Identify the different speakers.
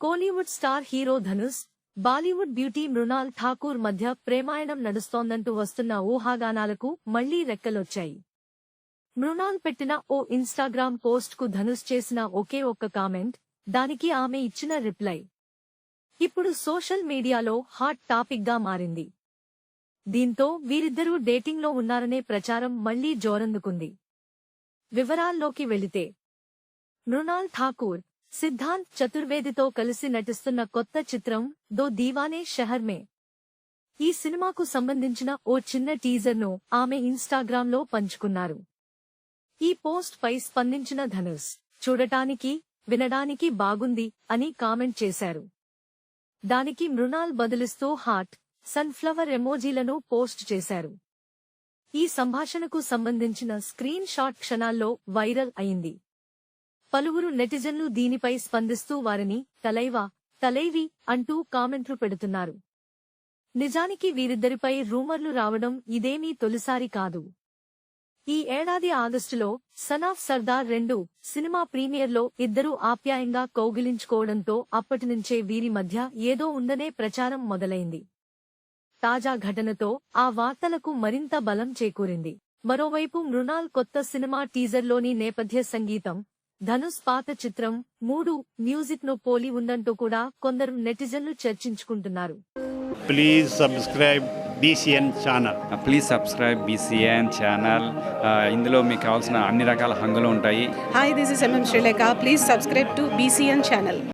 Speaker 1: Kollywood star hero Dhanush Bollywood beauty Mrunal Thakur మధ్య ప్రేమాయణం నడుస్తోందంటూ వస్తున్న ఊహాగానాలకు మళ్ళీ రెక్కలొచ్చాయి. మృణాల్ పెట్టిన ఓ ఇన్స్టాగ్రామ్ పోస్ట్కు ధనుష్ చేసిన ఒకే ఒక్క కామెంట్ దానికి ఆమె ఇచ్చిన రిప్లై. ఇప్పుడు సోషల్ మీడియాలో హాట్ టాపిక్గా మారింది. దీంతో వీరిద్దరూ డేటింగ్లో ఉన్నారనే ప్రచారం మళ్ళీ జోరందుకుంది. వివరాల్లోకి వెళితే మృణాల్ ఠాకూర్ సిద్ధాంత్ చతుర్వేదితో కలిసి నటిస్తున్న కొత్త చిత్రం దో దీవానే షహర్ మే. ఈ సినిమాకు సంబంధించిన ఓ చిన్న టీజర్ను ఆమె ఇన్స్టాగ్రామ్లో పంచుకున్నారు. ఈ పోస్ట్ పై స్పందించిన ధనుష్ చూడటానికి వినడానికి బాగుంది అని కామెంట్ చేశారు. దానికి మృణాల్ బదులిస్తూ హార్ట్ సన్ఫ్లవర్ ఎమోజీలను పోస్ట్ చేశారు. ఈ సంభాషణకు సంబంధించిన స్క్రీన్ షాట్ క్షణాల్లో వైరల్ అయింది. పలువురు నెటిజన్లు దీనిపై స్పందిస్తూ వారిని తలైవా తలైవి అంటూ కామెంట్లు పెడుతున్నారు. నిజానికి వీరిద్దరిపై రూమర్లు రావడం ఇదేమీ తొలిసారి కాదు. ఈ ఏడాది ఆగస్టులో సనాఫ్ సర్దార్ రెండు సినిమా ప్రీమియర్లో ఇద్దరూ ఆప్యాయంగా కౌగిలించుకోవడంతో అప్పటినుంచే వీరి మధ్య ఏదో ఉందనే ప్రచారం మొదలైంది. తాజా ఘటనతో ఆ వార్తలకు మరింత బలం చేకూరింది. మరోవైపు మృణాల్ కొత్త సినిమా టీజర్లోని నేపథ్య సంగీతం ధనుష్ పాత చిత్రం మూడు మ్యూజిక్ను పోలి ఉందంటూ కూడా కొందరు నెటిజన్లు చర్చించుకుంటున్నారు
Speaker 2: please subscribe BCN channel
Speaker 3: please subscribe BCN channel ఇందులో మీకు కావాల్సిన అన్ని రకాల హంగులు ఉంటాయి
Speaker 4: Hi, this is MM Sri Lanka. Please subscribe to BCN channel.